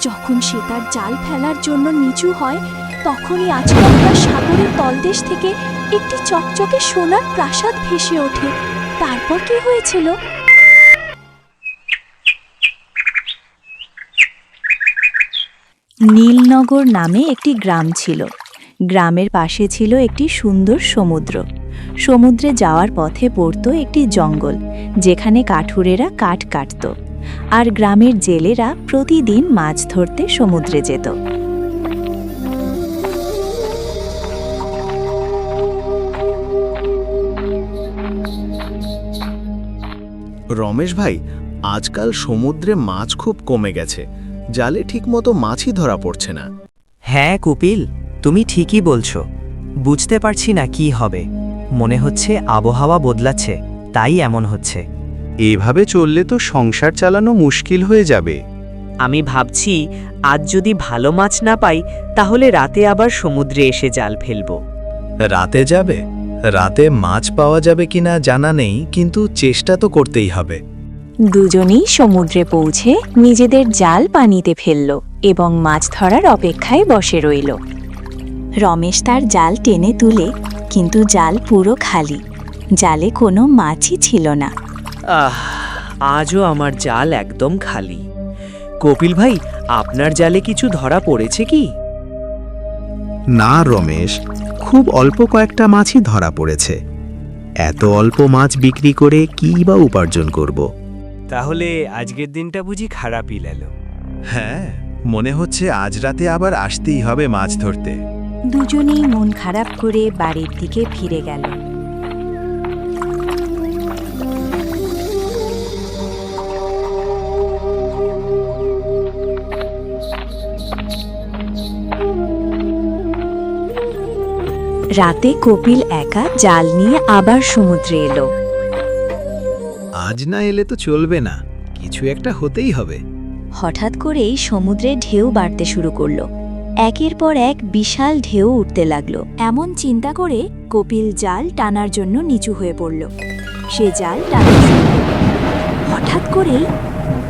যখন সে তার জাল ফেলার জন্য নিচু হয়, তখনই আচমকা সাগরের তলদেশ থেকে একটি চকচকে সোনার প্রাসাদ ভেসে ওঠে। তারপর কি হয়েছিল? নীলনগর নামে একটি গ্রাম ছিল। গ্রামের পাশে ছিল একটি সুন্দর সমুদ্র। সমুদ্রে যাওয়ার পথে পড়ত একটি জঙ্গল, যেখানে কাঠুরেরা কাঠ কাটত। আর গ্রামের জেলেরা প্রতিদিন মাছ ধরতে সমুদ্রে যেত। রমেশ ভাই আজকাল সমুদ্রে মাছ খুব কমে গেছে। জালে ঠিকমতো মাছই ধরা পড়ছে না। হ্যাঁ কপিল তুমি ঠিকই বলছো। বুঝতে পারছি না কি হবে। মনে হচ্ছে আবহাওয়া বদলাচ্ছে তাই এমন হচ্ছে। এভাবে চললে তো সংসার চালানো মুশকিল হয়ে যাবে। আমি ভাবছি আজ যদি ভালো মাছ না পাই তাহলে রাতে আবার সমুদ্রে এসে জাল ফেলব। রাতে যাবে? রাতে মাছ পাওয়া যাবে কিনা জানা নেই কিন্তু চেষ্টা তো করতেই হবে। দুজনেই সমুদ্রে পৌঁছে নিজেদের জাল পানিতে ফেলল এবং মাছ ধরার অপেক্ষায় বসে রইল। রমেশ তার জাল টেনে তুলে কিন্তু জাল পুরো খালি। জালে কোনো মাছই ছিল না। আহ আজও আমার জাল একদম খালি। কপিল ভাই আপনার জালে কিছু ধরা পড়েছে কি? না রমেশ খুব অল্প কয়েকটা মাছই ধরা পড়েছে। এত অল্প মাছ বিক্রি করে কী বা উপার্জন করব? তাহলে আজকের দিনটা বুঝি খারাপই লেলো হ্যাঁ মনে হচ্ছে আজ রাতে আবার আসতেই হবে মাছ ধরতে। দুজনেই মন খারাপ করে বাড়ির দিকে ফিরে গেল। রাতে কপিল একা জাল নিয়ে আবার সমুদ্রে এলো। আজ না এলে তো চলবে না কিছু একটা হতেই হবে। হঠাৎ করেই সমুদ্রে ঢেউ বাড়তে শুরু করল। একের পর এক বিশাল ঢেউ উঠতে লাগল। এমন চিন্তা করে কপিল জাল টানার জন্য নিচু হয়ে পড়ল। সে জাল শুরু হঠাৎ করেই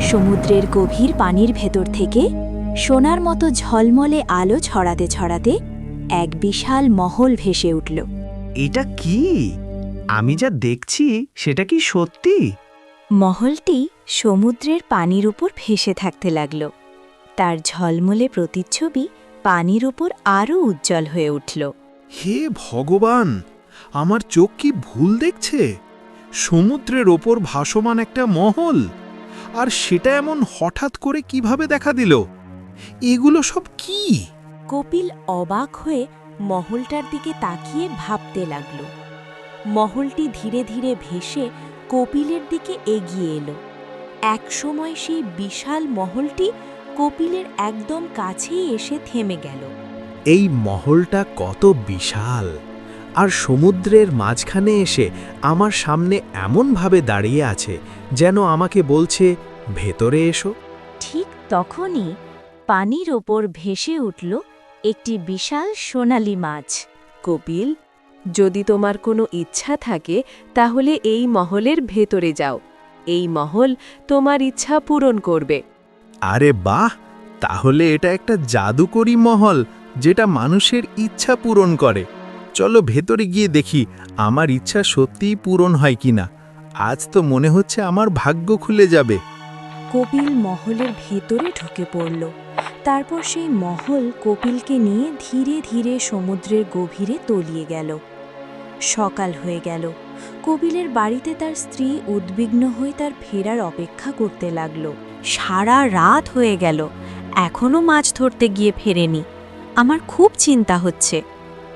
সমুদ্রের গভীর পানির ভেতর থেকে সোনার মতো ঝলমলে আলো ছড়াতে ছড়াতে এক বিশাল মহল ভেসে উঠল। এটা কি? আমি যা দেখছি সেটা কি সত্যি? মহলটি সমুদ্রের পানির উপর ভেসে থাকতে লাগল। তার ঝলমলে প্রতিচ্ছবি পানির উপর আরও উজ্জ্বল হয়ে উঠল। হে ভগবান! আমার চোখ কি ভুল দেখছে? সমুদ্রের ওপর ভাসমান একটা মহল! আর সেটা এমন হঠাৎ করে কীভাবে দেখা দিল? এগুলো সব কি? কপিল অবাক হয়ে মহলটার দিকে তাকিয়ে ভাবতে লাগল। মহলটি ধীরে ধীরে ভেসে কপিলের দিকে এগিয়ে এলো। একসময় সেই বিশাল মহলটি কপিলের একদম কাছেই এসে থেমে গেল। এই মহলটা কত বিশাল! আর সমুদ্রের মাঝখানে এসে আমার সামনে এমনভাবে দাঁড়িয়ে আছে যেন আমাকে বলছে ভেতরে এসো। ঠিক তখনই পানির ওপর ভেসে উঠল একটি বিশাল সোনালি মাছ। কপিল যদি তোমার কোনো ইচ্ছা থাকে তাহলে এই মহলের ভেতরে যাও। এই মহল তোমার ইচ্ছা পূরণ করবে। আরে বাহ! তাহলে এটা একটা জাদুকরি মহল যেটা মানুষের ইচ্ছা পূরণ করে। চলো ভেতরে গিয়ে দেখি আমার ইচ্ছা সত্যিই পূরণ হয় কিনা। আজ তো মনে হচ্ছে আমার ভাগ্য খুলে যাবে। কপিল মহলের ভেতরে ঢুকে পড়ল। তারপর সেই মহল কপিলকে নিয়ে ধীরে ধীরে সমুদ্রের গভীরে তলিয়ে গেল। সকাল হয়ে গেল। কপিলের বাড়িতে তার স্ত্রী উদ্বিগ্ন হয়ে তার ফেরার অপেক্ষা করতে লাগল। সারা রাত হয়ে গেল। এখনও মাছ ধরতে গিয়ে ফেরেনি। আমার খুব চিন্তা হচ্ছে।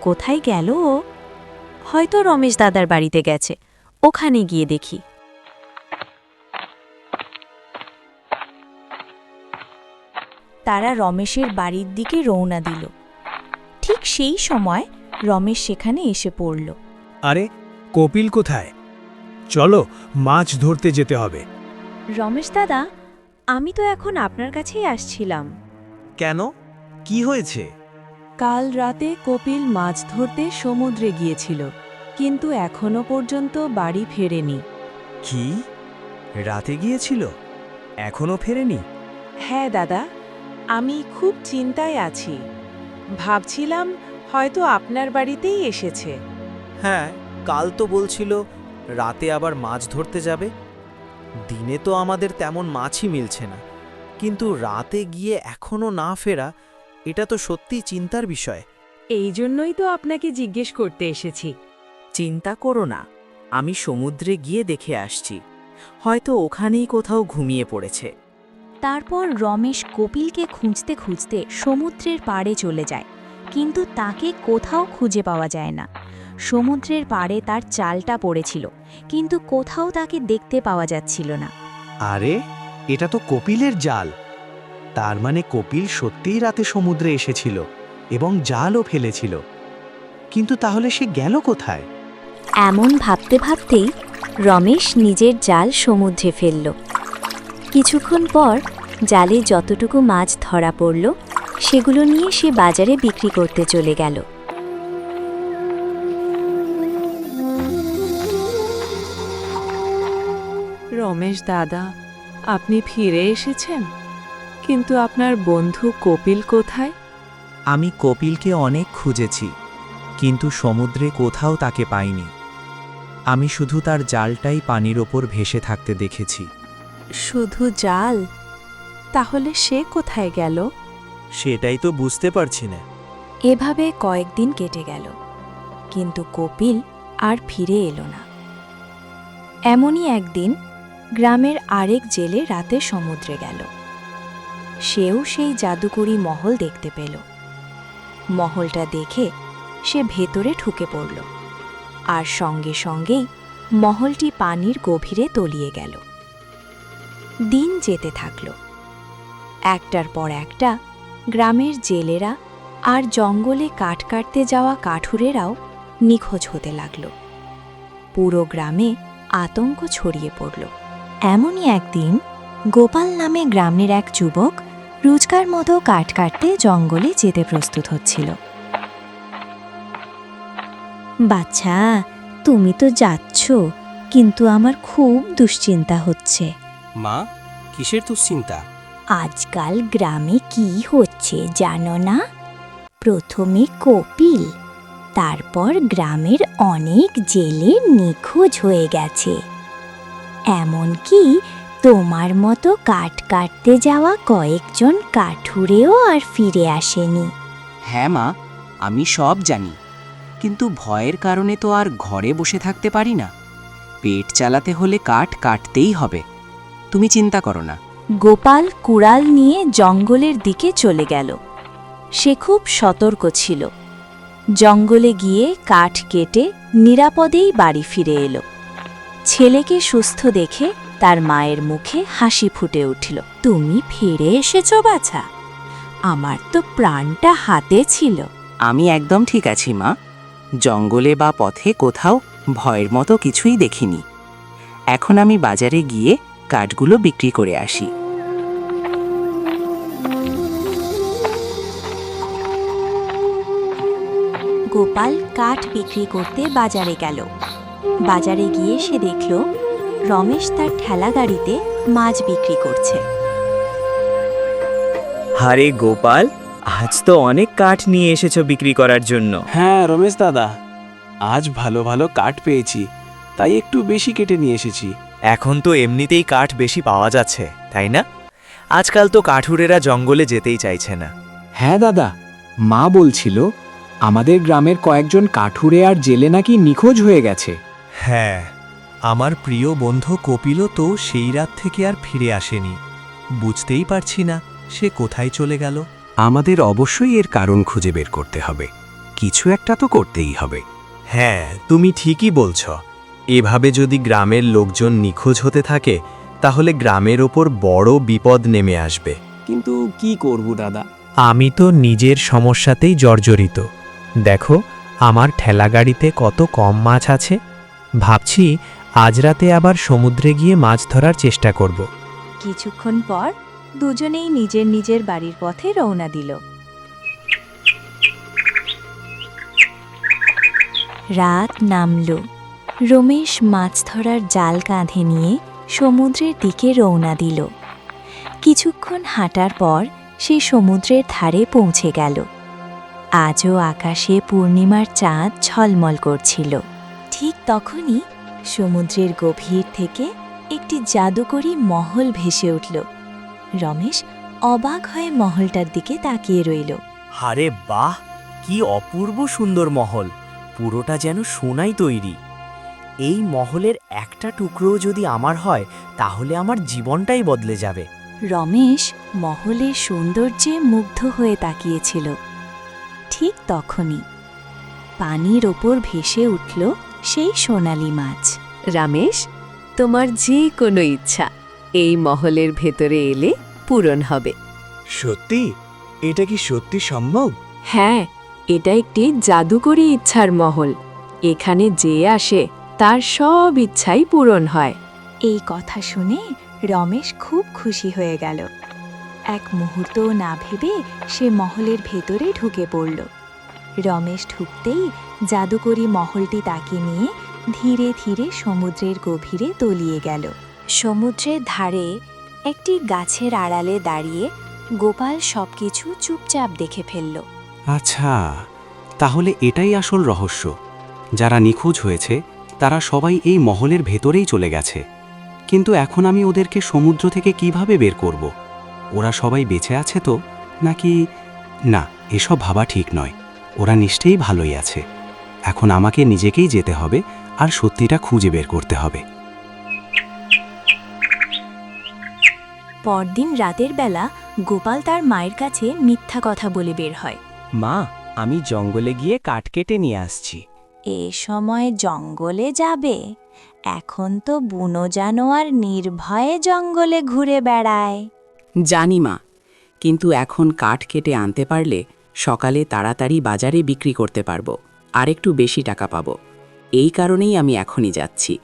কোথায় গেল ও? হয়তো রমেশ দাদার বাড়িতে গেছে। ওখানে গিয়ে দেখি। তারা রমেশের বাড়ির দিকে রওনা দিল। ঠিক সেই সময় রমেশ সেখানে এসে পড়ল। আরে কপিল কোথায়? চলো মাছ ধরতে যেতে হবে। রমেশ দাদা আমি তো এখন আপনার কাছেই আসছিলাম। কেন? কি হয়েছে? কাল রাতে কপিল মাছ ধরতে সমুদ্রে গিয়েছিল কিন্তু এখনও পর্যন্ত বাড়ি ফেরেনি। কি? রাতে গিয়েছিল? এখনও ফেরেনি? হ্যাঁ দাদা আমি খুব চিন্তায় আছি। ভাবছিলাম হয়তো আপনার বাড়িতেই এসেছে। হ্যাঁ কাল তো বলছিল রাতে আবার মাছ ধরতে যাবে। দিনে তো আমাদের তেমন মাছই মিলছে না। কিন্তু রাতে গিয়ে এখনও না ফেরা এটা তো সত্যি চিন্তার বিষয়। এই জন্যই তো আপনাকে জিজ্ঞেস করতে এসেছি। চিন্তা করো না আমি সমুদ্রে গিয়ে দেখে আসছি। হয়তো ওখানেই কোথাও ঘুমিয়ে পড়েছে। তারপর রমেশ কপিলকে খুঁজতে খুঁজতে সমুদ্রের পাড়ে চলে যায় কিন্তু তাকে কোথাও খুঁজে পাওয়া যায় না। সমুদ্রের পাড়ে তার চালটা পড়েছিল কিন্তু কোথাও তাকে দেখতে পাওয়া যাচ্ছিল না। আরে এটা তো কপিলের জাল। তার মানে কপিল সত্যিই রাতে সমুদ্রে এসেছিল এবং জালও ফেলেছিল। কিন্তু তাহলে সে গেল কোথায়? এমন ভাবতে ভাবতেই রমেশ নিজের জাল সমুদ্রে ফেলল। কিছুক্ষণ পর জালে যতটুকু মাছ ধরা পড়ল সেগুলো নিয়ে সে বাজারে বিক্রি করতে চলে গেল। রমেশ দাদা আপনি ফিরে এসেছেন? কিন্তু আপনার বন্ধু কপিল কোথায়? আমি কপিলকে অনেক খুঁজেছি কিন্তু সমুদ্রে কোথাও তাকে পাইনি। আমি শুধু তার জালটাই পানির ওপর ভেসে থাকতে দেখেছি। শুধু জাল? তাহলে সে কোথায় গেল? সেটাই তো বুঝতে পারছি না। এভাবে কয়েকদিন কেটে গেল। কিন্তু কপিল আর ফিরে এলো না। এমনই একদিন গ্রামের আরেক জেলে রাতে সমুদ্রে গেল। সেও সেই জাদুকরি মহল দেখতে পেল। মহলটা দেখে সে ভেতরে ঢুকে পড়ল। আর সঙ্গে সঙ্গেই মহলটি পানির গভীরে তলিয়ে গেল। দিন যেতে থাকল। একটার পর একটা গ্রামের জেলেরা আর জঙ্গলে কাঠ কাটতে যাওয়া কাঠুরেরাও নিখোঁজ হতে লাগল। পুরো গ্রামে আতঙ্ক ছড়িয়ে পড়ল। এমনই একদিন গোপাল নামে গ্রামের এক যুবক রোজকার মতো কাঠ কাটতে জঙ্গলে যেতে প্রস্তুত হচ্ছিল। বাচ্চা, তুমি তো যাচ্ছ, কিন্তু আমার খুব দুশ্চিন্তা হচ্ছে। মা কিসের দুশ্চিন্তা? আজকাল গ্রামে কি হচ্ছে জানো না? প্রথমে কপিল তারপর গ্রামের অনেক জেলে নিখোঁজ হয়ে গেছে। এমনকি তোমার মতো কাঠ কাটতে যাওয়া কয়েকজন কাঠুরেও আর ফিরে আসেনি। হ্যাঁ মা আমি সব জানি। কিন্তু ভয়ের কারণে তো আর ঘরে বসে থাকতে পারি না। পেট চালাতে হলে কাঠ কাটতেই হবে। তুমি চিন্তা করো না। গোপাল কুড়াল নিয়ে জঙ্গলের দিকে চলে গেল। সে খুব সতর্ক ছিল। জঙ্গলে গিয়ে কাঠ কেটে নিরাপদেই বাড়ি ফিরে এলো। ছেলেকে সুস্থ দেখে তার মায়ের মুখে হাসি ফুটে উঠল। তুমি ফিরে এসেছ বাছা। আমার তো প্রাণটা হাতে ছিল। আমি একদম ঠিক আছি মা। জঙ্গলে বা পথে কোথাও ভয়ের মতো কিছুই দেখিনি। এখন আমি বাজারে গিয়ে কাঠগুলো বিক্রি করে আসি। গোপাল কাঠ বিক্রি করতে বাজারে গেল। বাজারে গিয়ে সে দেখল রমেশ তার ঠেলা গাড়িতে মাছ বিক্রি করছে। আরে গোপাল আজ তো অনেক কাঠ নিয়ে এসেছ বিক্রি করার জন্য। হ্যাঁ রমেশ দাদা আজ ভালো ভালো কাঠ পেয়েছি তাই একটু বেশি কেটে নিয়ে এসেছি। এখন তো এমনিতেই কাঠ বেশি পাওয়া যাচ্ছে তাই না? আজকাল তো কাঠুরেরা জঙ্গলে যেতেই চাইছে না। হ্যাঁ দাদা মা বলছিল আমাদের গ্রামের কয়েকজন কাঠুরে আর জেলে নাকি নিখোঁজ হয়ে গেছে। হ্যাঁ আমার প্রিয় বন্ধু কপিলও তো সেই রাত থেকে আর ফিরে আসেনি। বুঝতেই পারছি না সে কোথায় চলে গেল। আমাদের অবশ্যই এর কারণ খুঁজে বের করতে হবে। কিছু একটা তো করতেই হবে। হ্যাঁ তুমি ঠিকই বলছ। এভাবে যদি গ্রামের লোকজন নিখোঁজ হতে থাকে তাহলে গ্রামের ওপর বড় বিপদ নেমে আসবে। কিন্তু কি করব দাদা? আমি তো নিজের সমস্যাতেই জর্জরিত। দেখো আমার ঠেলাগাড়িতে কত কম মাছ আছে। ভাবছি আজ রাতে আবার সমুদ্রে গিয়ে মাছ ধরার চেষ্টা করব। কিছুক্ষণ পর দুজনেই নিজের নিজের বাড়ির পথে রওনা দিল। রাত নামল। রমেশ মাছ ধরার জাল কাঁধে নিয়ে সমুদ্রের দিকে রওনা দিল। কিছুক্ষণ হাঁটার পর সে সমুদ্রের ধারে পৌঁছে গেল। আজও আকাশে পূর্ণিমার চাঁদ ঝলমল করছিল। ঠিক তখনই সমুদ্রের গভীর থেকে একটি জাদুকরী মহল ভেসে উঠল। রমেশ অবাক হয়ে মহলটার দিকে তাকিয়ে রইল। আরে বাহ! কি অপূর্ব সুন্দর মহল! পুরোটা যেন সোনাই তৈরি। এই মহলের একটা টুকরোও যদি আমার হয় তাহলে আমার জীবনটাই বদলে যাবে। রমেশ মহলের সৌন্দর্যে মুগ্ধ হয়ে তাকিয়েছিল। ঠিক তখনই পানির ওপর ভেসে উঠল সেই সোনালি মাছ। রামেশ তোমার যে কোনো ইচ্ছা এই মহলের ভেতরে এলে পূরণ হবে। সত্যি? এটা কি সত্যি সম্ভব? হ্যাঁ এটা একটি জাদুকরী ইচ্ছার মহল। এখানে যে আসে তার সব ইচ্ছাই পূরণ হয়। এই কথা শুনে রমেশ খুব খুশি হয়ে গেল। এক মুহূর্ত না ভেবে সে মহলের ভেতরে ঢুকে পড়ল। রমেশ ঢুকতেই জাদুকরী মহলটি তাকে নিয়ে ধীরে ধীরে সমুদ্রের গভীরে তলিয়ে গেল। সমুদ্রের ধারে একটি গাছের আড়ালে দাঁড়িয়ে গোপাল সবকিছু চুপচাপ দেখে ফেলল। আচ্ছা তাহলে এটাই আসল রহস্য। যারা নিখোঁজ হয়েছে তারা সবাই এই মহলের ভেতরেই চলে গেছে। কিন্তু এখন আমি ওদেরকে সমুদ্র থেকে কীভাবে বের করব? ওরা সবাই বেঁচে আছে তো? নাকি না এসব ভাবা ঠিক নয়। ওরা নিশ্চয়ই ভালোই আছে। এখন আমাকে নিজেকেই যেতে হবে আর সত্যিটা খুঁজে বের করতে হবে। পরদিন রাতের বেলা গোপাল তার মায়ের কাছে মিথ্যা কথা বলে বের হয়। মা আমি জঙ্গলে গিয়ে কাঠ কেটে নিয়ে আসছি। এ সময় জঙ্গলে যাবে। এখন তো বুনো জানোয়ার নির্ভয়ে জঙ্গলে ঘুরে বেড়ায়। জানি মা কিন্তু এখন কাঠ কেটে আনতে পারলে সকালে তাড়াতাড়ি বাজারে বিক্রি করতে পারব আর একটু বেশি টাকা পাবো। এই কারণেই আমি এখনই যাচ্ছি।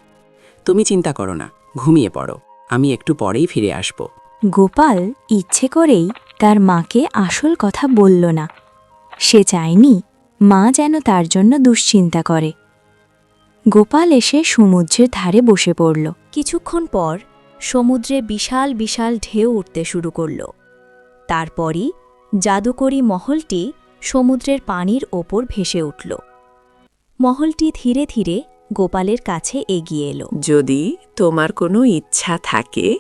তুমি চিন্তা করো না ঘুমিয়ে পড়ো আমি একটু পরেই ফিরে আসব। গোপাল ইচ্ছে করেই তার মাকে আসল কথা বলল না। সে চায়নি মা যেন তার জন্য দুশ্চিন্তা করে। গোপাল এসে সমুদ্রের ধারে বসে পড়ল। কিছুক্ষণ পর সমুদ্রে বিশাল বিশাল ঢেউ উঠতে শুরু করল। তারপরই জাদুকরী মহলটি সমুদ্রের পানির ওপর ভেসে উঠল। মহলটি ধীরে ধীরে গোপালের কাছে এগিয়ে এলো। যদি তোমার কোনো ইচ্ছা থাকে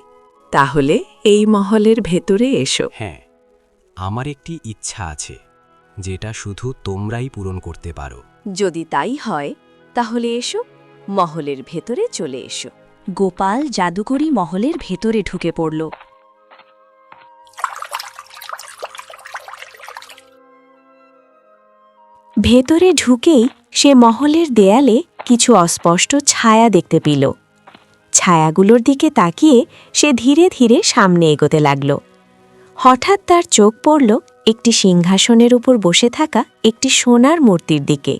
তাহলে এই মহলের ভেতরে এসো। হ্যাঁ আমার একটি ইচ্ছা আছে। যেটা শুধু তোমরাই পূরণ করতে পারো। যদি তাই হয়, তাহলে এসো, মহলের ভেতরে চলে এসো। গোপাল জাদুকরী মহলের ভেতরে ঢুকে পড়ল। ভেতরে ঢুকেই সে মহলের দেয়ালে কিছু অস্পষ্ট ছায়া দেখতে পেল। ছায়াগুলোর দিকে তাকিয়ে সে ধীরে ধীরে সামনে এগোতে লাগল। হঠাৎ তার চোখ পড়ল একটি সিংহাসনের উপর বসে থাকা একটি সোনার মূর্তির দিকে।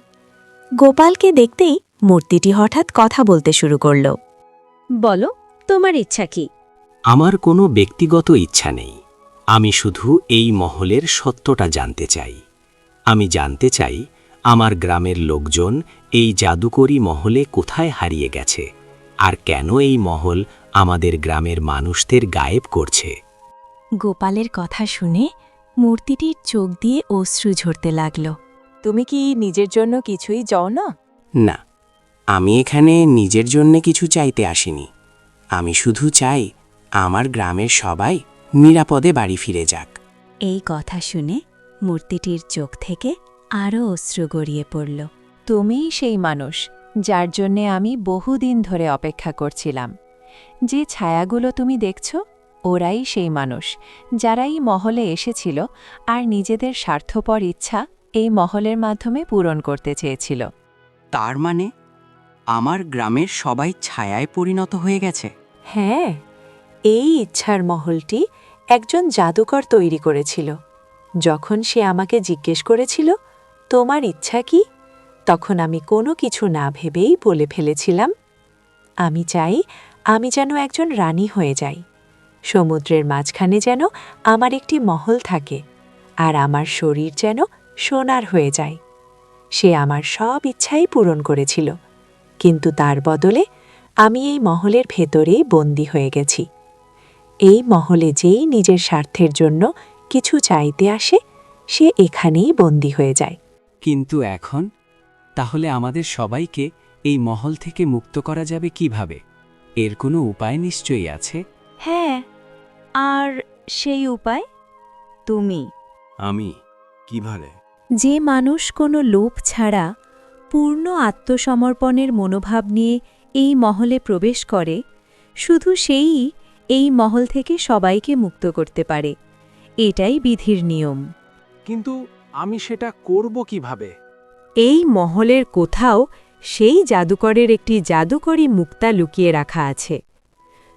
গোপালকে দেখতেই মূর্তিটি হঠাৎ কথা বলতে শুরু করল। বলো তোমার ইচ্ছা কি? আমার কোনো ব্যক্তিগত ইচ্ছা নেই। আমি শুধু এই মহলের সত্যটা জানতে চাই। আমি জানতে চাই আমার গ্রামের লোকজন এই জাদুকরী মহলে কোথায় হারিয়ে গেছে? আর কেন এই মহল আমাদের গ্রামের মানুষদের গায়েব করছে? গোপালের কথা শুনে মূর্তিটির চোখ দিয়ে অশ্রু ঝরতে লাগল। তুমি কি নিজের জন্য কিছুই যাও না না আমি এখানে নিজের জন্য কিছু চাইতে আসিনি। আমি শুধু চাই আমার গ্রামের সবাই নিরাপদে বাড়ি ফিরে যাক। এই কথা শুনে মূর্তিটির চোখ থেকে আরও অশ্রু গড়িয়ে পড়ল। তুমিই সেই মানুষ যার জন্যে আমি বহুদিন ধরে অপেক্ষা করছিলাম। যে ছায়াগুলো তুমি দেখছ ওরাই সেই মানুষ যারা এই মহলে এসেছিল আর নিজেদের স্বার্থপর ইচ্ছা এই মহলের মাধ্যমে পূরণ করতে চেয়েছিল। তার মানে আমার গ্রামের সবাই ছায়ায় পরিণত হয়ে গেছে? হ্যাঁ এই ইচ্ছার মহলটি একজন জাদুকর তৈরি করেছিল। যখন সে আমাকে জিজ্ঞেস করেছিল তোমার ইচ্ছা কি? তখন আমি কোনো কিছু না ভেবেই বলে ফেলেছিলাম আমি চাই আমি যেন একজন রানী হয়ে যাই। সমুদ্রের মাঝখানে যেন আমার একটি মহল থাকে আর আমার শরীর যেন সোনার হয়ে যায়। সে আমার সব ইচ্ছাই পূরণ করেছিল, কিন্তু তার বদলে আমি এই মহলের ভেতরেই বন্দী হয়ে গেছি। এই মহলে যেই নিজের স্বার্থের জন্য কিছু চাইতে আসে, সে এখানেই বন্দী হয়ে যায়। কিন্তু এখন? তাহলে আমাদের সবাইকে এই মহল থেকে মুক্ত করা যাবে কীভাবে? এর কোনো উপায় নিশ্চয়ই আছে? হ্যাঁ আর সেই উপায়? তুমি। আমি কীভাবে? যে মানুষ কোনো লোভ ছাড়া পূর্ণ আত্মসমর্পণের মনোভাব নিয়ে এই মহলে প্রবেশ করে শুধু সেই এই মহল থেকে সবাইকে মুক্ত করতে পারে। এটাই বিধির নিয়ম। কিন্তু আমি সেটা করব কীভাবে? এই মহলের কোথাও সেই জাদুকরের একটি জাদুকরী মুক্তা লুকিয়ে রাখা আছে।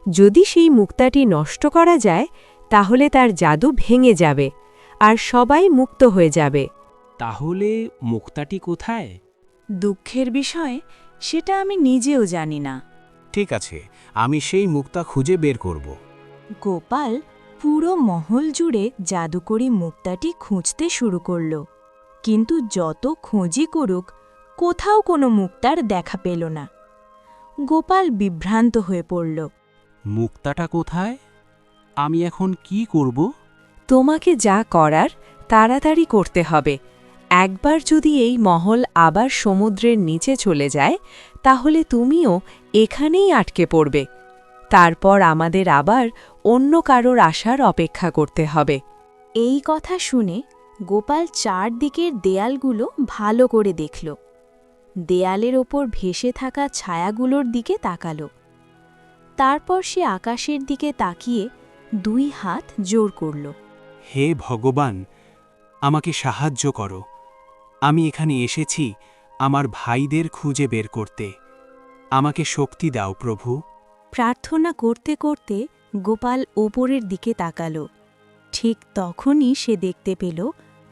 যদি সেই মুক্তাটি নষ্ট করা যায় তাহলে তার জাদু ভেঙে যাবে আর সবাই মুক্ত হয়ে যাবে। তাহলে মুক্তাটি কোথায়? দুঃখের বিষয় সেটা আমি নিজেও জানি না। ঠিক আছে আমি সেই মুক্তা খুঁজে বের করব। গোপাল পুরো মহল জুড়ে জাদুকরি মুক্তাটি খুঁজতে শুরু করল। কিন্তু যত খোঁজি করুক কোথাও কোনো মুক্তার দেখা পেল না। গোপাল বিভ্রান্ত হয়ে পড়ল। মুক্তাটা কোথায়? আমি এখন কি করব? তোমাকে যা করার তাড়াতাড়ি করতে হবে। একবার যদি এই মহল আবার সমুদ্রের নিচে চলে যায় তাহলে তুমিও এখানেই আটকে পড়বে। তারপর আমাদের আবার অন্য কারোর আসার অপেক্ষা করতে হবে। এই কথা শুনে গোপাল চারদিকের দেয়ালগুলো ভালো করে দেখল। দেয়ালের ওপর ভেসে থাকা ছায়াগুলোর দিকে তাকালো। তারপর সে আকাশের দিকে তাকিয়ে দুই হাত জোর করল। হে ভগবান আমাকে সাহায্য করো। আমি এখানে এসেছি আমার ভাইদের খুঁজে বের করতে। আমাকে শক্তি দাও প্রভু। প্রার্থনা করতে করতে গোপাল ওপরের দিকে তাকাল। ঠিক তখনই সে দেখতে পেল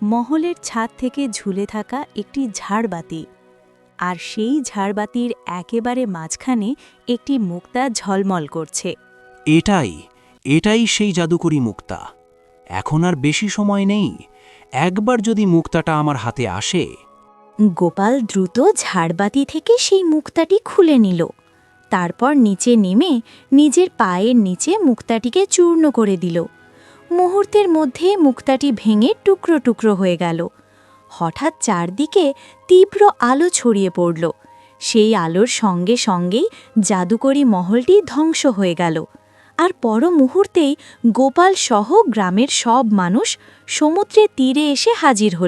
মহলের ছাদ থেকে ঝুলে থাকা একটি ঝাড়বাতি। আর সেই ঝাড়বাতির একেবারে মাঝখানে একটি মুক্তা ঝলমল করছে। এটাই এটাই সেই জাদুকরি মুক্তা। এখন আর বেশি সময় নেই। একবার যদি মুক্তাটা আমার হাতে আসে। গোপাল দ্রুত ঝাড়বাতি থেকে সেই মুক্তাটি খুলে নিল। তারপর নিচে নেমে নিজের পায়ের নিচে মুক্তাটিকে চূর্ণ করে দিল। মুহূর্তের মধ্যে মুক্তাটি ভেঙে টুকরো টুকরো হয়ে গেল। হঠাৎ চারদিকে তীব্র আলো ছড়িয়ে পড়ল। সেই আলোর সঙ্গে সঙ্গেই জাদুকরী মহলটি ধ্বংস হয়ে গেল। আর পর মুহূর্তেই গোপাল সহ গ্রামের সব মানুষ সমুদ্রের তীরে এসে হাজির হল।